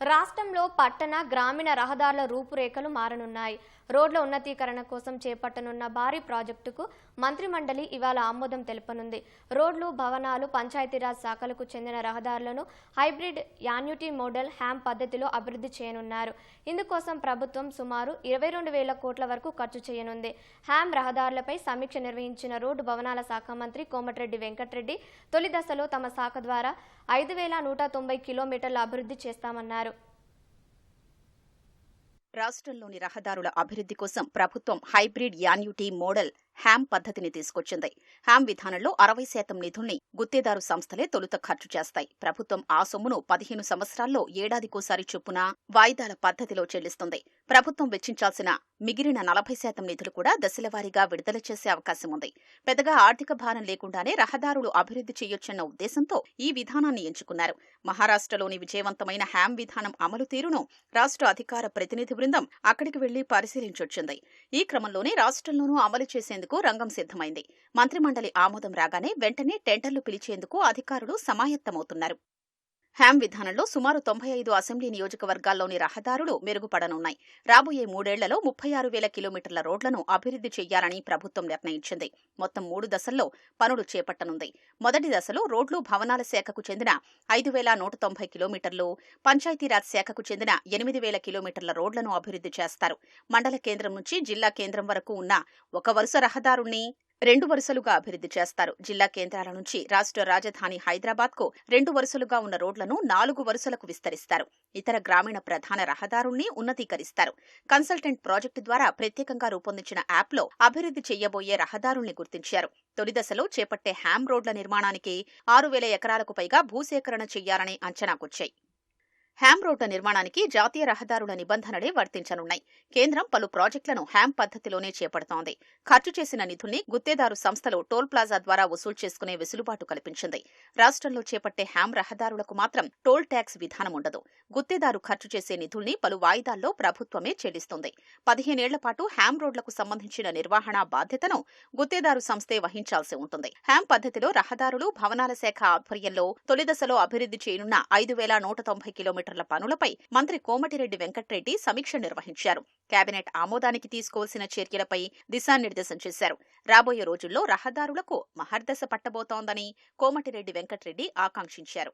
రాష్ట్రంలో పట్టణ గ్రామీణ రహదారుల రూపురేఖలు మారనున్నాయి. రోడ్ల ఉన్నతీకరణ కోసం చేపట్టనున్న భారీ ప్రాజెక్టుకు మంత్రిమండలి ఇవాళ ఆమోదం తెలపనుంది. రోడ్లు భవనాలు పంచాయతీరాజ్ శాఖలకు చెందిన రహదారులను హైబ్రిడ్ యాన్యుటీ మోడల్ హ్యామ్ పద్ధతిలో అభివృద్ధి చేయనున్నారు. ఇందుకోసం ప్రభుత్వం సుమారు ఇరవై రెండు వేల కోట్ల వరకు ఖర్చు చేయనుంది. హ్యామ్ రహదారులపై సమీక్ష నిర్వహించిన రోడ్డు భవనాల శాఖ మంత్రి కోమటిరెడ్డి వెంకటరెడ్డి తొలి దశలో తమ శాఖ ద్వారా ఐదు వేల నూట తొంభై కిలోమీటర్ల అభివృద్ధి చేస్తామన్నారు. రాష్ట్రంలోని రహదారుల అభివృద్ధి కోసం ప్రభుత్వం హైబ్రిడ్ యాన్యుటీ మోడల్ హ్యామ్ పద్ధతిని తీసుకొచ్చింది. హ్యామ్ విధానంలో అరవై శాతం నిధుల్ని గుత్తేదారు సంస్థలే తొలుత ఖర్చు చేస్తాయి. ప్రభుత్వం ఆ సొమ్మును పదిహేను సంవత్సరాల్లో ఏడాదికోసారి చొప్పున వాయిదాల పద్ధతిలో చెల్లిస్తుంది. ప్రభుత్వం వెచ్చించాల్సిన మిగిలిన నలభై శాతం నిధులు కూడా దశలవారీగా విడుదల చేసే అవకాశం ఉంది. పెద్దగా ఆర్థిక భారం లేకుండానే రహదారులు అభివృద్ధి చేయొచ్చన్న ఉద్దేశంతో ఈ విధానాన్ని ఎంచుకున్నారు. మహారాష్ట్రలోని విజయవంతమైన హ్యామ్ విధానం అమలు తీరును రాష్ట్ర అధికార ప్రతినిధి బృందం అక్కడికి వెళ్ళి పరిశీలించొచ్చింది. ఈ క్రమంలోనే రాష్ట్రంలోనూ అమలు చేసేందుకు రంగం సిద్ధమైంది. మంత్రిమండలి ఆమోదం రాగానే వెంటనే టెండర్లు పిలిచేందుకు అధికారులు సమాయత్తమవుతున్నారు. హ్యామ్ విధానంలో సుమారు తొంభై ఐదు అసెంబ్లీ నియోజకవర్గాల్లోని రహదారులు మెరుగుపడనున్నాయి. రాబోయే మూడేళ్ళలో ముప్పై ఆరు వేల కిలోమీటర్ల రోడ్లను అభివృద్ధి చేయాలని ప్రభుత్వం నిర్ణయించింది. మొత్తం మూడు దశల్లో పనులు చేపట్టనుంది. మొదటి దశలో రోడ్లు భవనాల శాఖకు చెందిన ఐదు వేల నూట తొంభై కిలోమీటర్లు పంచాయతీరాజ్ శాఖకు చెందిన ఎనిమిది వేల కిలోమీటర్ల రోడ్లను అభివృద్ధి చేస్తారు. మండల కేంద్రం నుంచి జిల్లా కేంద్రం వరకు ఉన్న ఒక వరుస రహదారుణ్ణి రెండు వరుసలుగా అభివృద్ధి చేస్తారు. జిల్లా కేంద్రాల నుంచి రాష్ట్ర రాజధాని హైదరాబాద్కు రెండు వరుసలుగా ఉన్న రోడ్లను నాలుగు వరుసలకు విస్తరిస్తారు. ఇతర గ్రామీణ ప్రధాన రహదారుల్ని ఉన్నతీకరిస్తారు. కన్సల్టెంట్ ప్రాజెక్టు ద్వారా ప్రత్యేకంగా రూపొందించిన యాప్లో అభివృద్ధి చేయబోయే రహదారుల్ని గుర్తించారు. తొలి దశలో చేపట్టే హ్యామ్ రోడ్ల నిర్మాణానికి ఆరు వేల ఎకరాలకు పైగా భూసేకరణ చెయ్యాలని అంచనాకొచ్చాయి. హ్యామ్ రోడ్ల నిర్మాణానికి జాతీయ రహదారుల నిబంధనలే వర్తించనున్నాయి. కేంద్రం పలు ప్రాజెక్టులను హ్యామ్ పద్ధతిలోనే చేపడుతోంది. ఖర్చు చేసిన నిధుల్ని గుత్తేదారు సంస్థలు టోల్ ప్లాజా ద్వారా వసూలు చేసుకునే వెసులుబాటు కల్పించింది. రాష్ట్రంలో చేపట్టే హ్యామ్ రహదారులకు మాత్రం టోల్ ట్యాక్స్ విధానం ఉండదు. గుత్తేదారు ఖర్చు చేసే నిధుల్ని పలు వాయిదాల్లో ప్రభుత్వమే చెల్లిస్తుంది. పదిహేనేళ్ళ పాటు హ్యామ్ రోడ్లకు సంబంధించిన నిర్వహణ బాధ్యతను గుత్తేదారు సంస్థే వహించాల్సి ఉంటుంది. హ్యామ్ పద్ధతిలో రహదారులు భవనాల శాఖ ఆధ్వర్యంలో తొలి దశలో అభివృద్ధి చేయనున్న ఐదు వేల నూట తొంభై కిలోమీటర్ కిలోమీటర్ల పనులపై మంత్రి కోమటిరెడ్డి వెంకట్రెడ్డి సమీక్ష నిర్వహించారు. కేబినెట్ ఆమోదానికి తీసుకోవాల్సిన చర్యలపై దిశానిర్దేశం చేశారు. రాబోయే రోజుల్లో రహదారులకు మహర్దశ పట్టబోతోందని కోమటిరెడ్డి వెంకట్రెడ్డి ఆకాంక్షించారు.